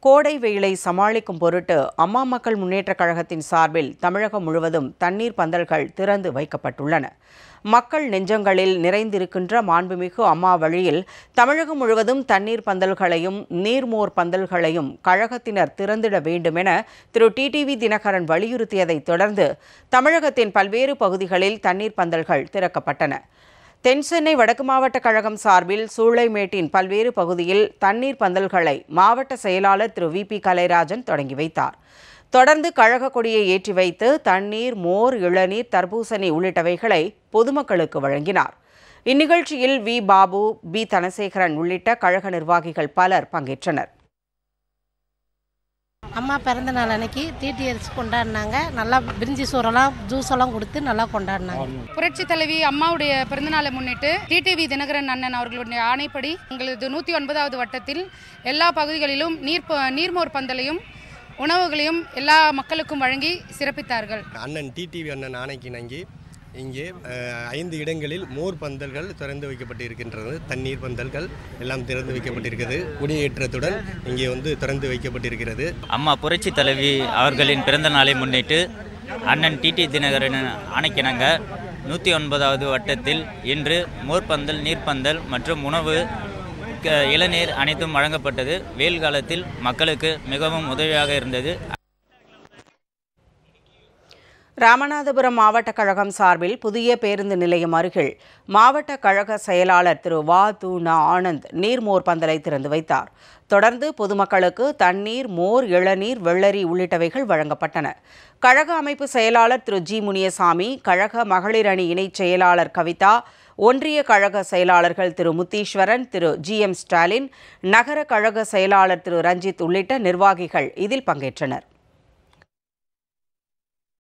கோடை வெயிலை சமாளிக்கும் பொருட்டு அம்மா மக்கள் முன்னேற்றக் கழகத்தின் சார்பில் தமிழகம் முழுவதும் தண்ணீர் பந்தல்கள் திறந்து வைக்கப்பட்டுள்ளன. மக்கள் நெஞ்சங்களில் நிறைந்திருக்கின்ற மாண்புமிகு அம்மா வழியில் தமிழகம் முழுவதும் தண்ணீர் பந்தல்களையும் நீர்மோர் பந்தல்களையும் கழகத்தினர் திறந்திட வேண்டுமென திரு. டிடிவி தினகரன் வலியுறுத்தியதைத் தொடர்ந்து தமிழகத்தின் பல்வேறு பகுதிகளில் தண்ணீர் பந்தல்கள் திறக்கப்பட்டன. தென்சென்னை வடக்கு மாவட்ட கழகம் சார்பில் சூளைமேட்டின் பல்வேறு பகுதியில் தண்ணீர் பந்தல்களை மாவட்ட செயலாளர் திரு வி பி கலைராஜன் தொடங்கி வைத்தார். தொடர்ந்து கழக கொடியை ஏற்றி வைத்து தண்ணீர் மோர் இளநீர் தர்பூசணி உள்ளிட்டவைகளை பொதுமக்களுக்கு வழங்கினார். இந்நிகழ்ச்சியில் வி பாபு பி தனசேகரன் உள்ளிட்ட கழக நிர்வாகிகள் பலர் பங்கேற்றனர். அம்மா பிறந்த நாள் அன்னைக்கு டிடிஎஸ் கொண்டாடினாங்க. நல்லா பிரிஞ்சி சோறெல்லாம் ஜூஸ் எல்லாம் கொடுத்து நல்லா கொண்டாடினாங்க. புரட்சி தலைவி அம்மாவுடைய பிறந்தநாளை முன்னிட்டு டிடிவி தினகரன் அண்ணன் அவர்களுடைய ஆணைப்படி எங்களது நூற்றி ஒன்பதாவது வட்டத்தில் எல்லா பகுதிகளிலும் நீர் ப- நீர்மோர் பந்தலையும் உணவுகளையும் எல்லா மக்களுக்கும் வழங்கி சிறப்பித்தார்கள். அண்ணன் டிடிவி அண்ணன் ஆணைக்கிணங்கி இங்கே ஐந்து இடங்களில் மோர் பந்தல்கள் திறந்து வைக்கப்பட்டிருக்கின்றது. தண்ணீர் பந்தல்கள் எல்லாம் திறந்து வைக்கப்பட்டிருக்கிறது. குடியேற்றத்துடன் இங்கே வந்து திறந்து வைக்கப்பட்டிருக்கிறது. அம்மா புரட்சி தலைவி அவர்களின் பிறந்த நாளை முன்னிட்டு அண்ணன் டிடி தினகரன் ஆணைக்கிணங்க நூற்றி ஒன்பதாவது வட்டத்தில் இன்று மோர்பந்தல் நீர்ப்பந்தல் மற்றும் உணவு க- இளநீர் அனைத்தும் வழங்கப்பட்டது. வெயில் காலத்தில் மக்களுக்கு மிகவும் உதவியாக இருந்தது. ராமநாதபுரம் மாவட்ட கழகம் சார்பில் புதிய பேருந்து நிலையம் அருகில் மாவட்ட கழக செயலாளர் திரு வா து ந ஆனந்த் நீர்மோர் பந்தலை திறந்து வைத்தார். தொடர்ந்து பொதுமக்களுக்கு தண்ணீர் மோர் இளநீர் வெள்ளரி உள்ளிட்டவைகள் வழங்கப்பட்டன. கழக அமைப்பு செயலாளர் திரு ஜி முனியசாமி கழக மகளிர் அணி இணைச் செயலாளர் கவிதா ஒன்றிய கழக செயலாளர்கள் திரு முத்தீஸ்வரன் திரு ஜி எம் ஸ்டாலின் நகர கழக செயலாளர் திரு ரஞ்சித் உள்ளிட்ட நிர்வாகிகள் இதில் பங்கேற்றனர்.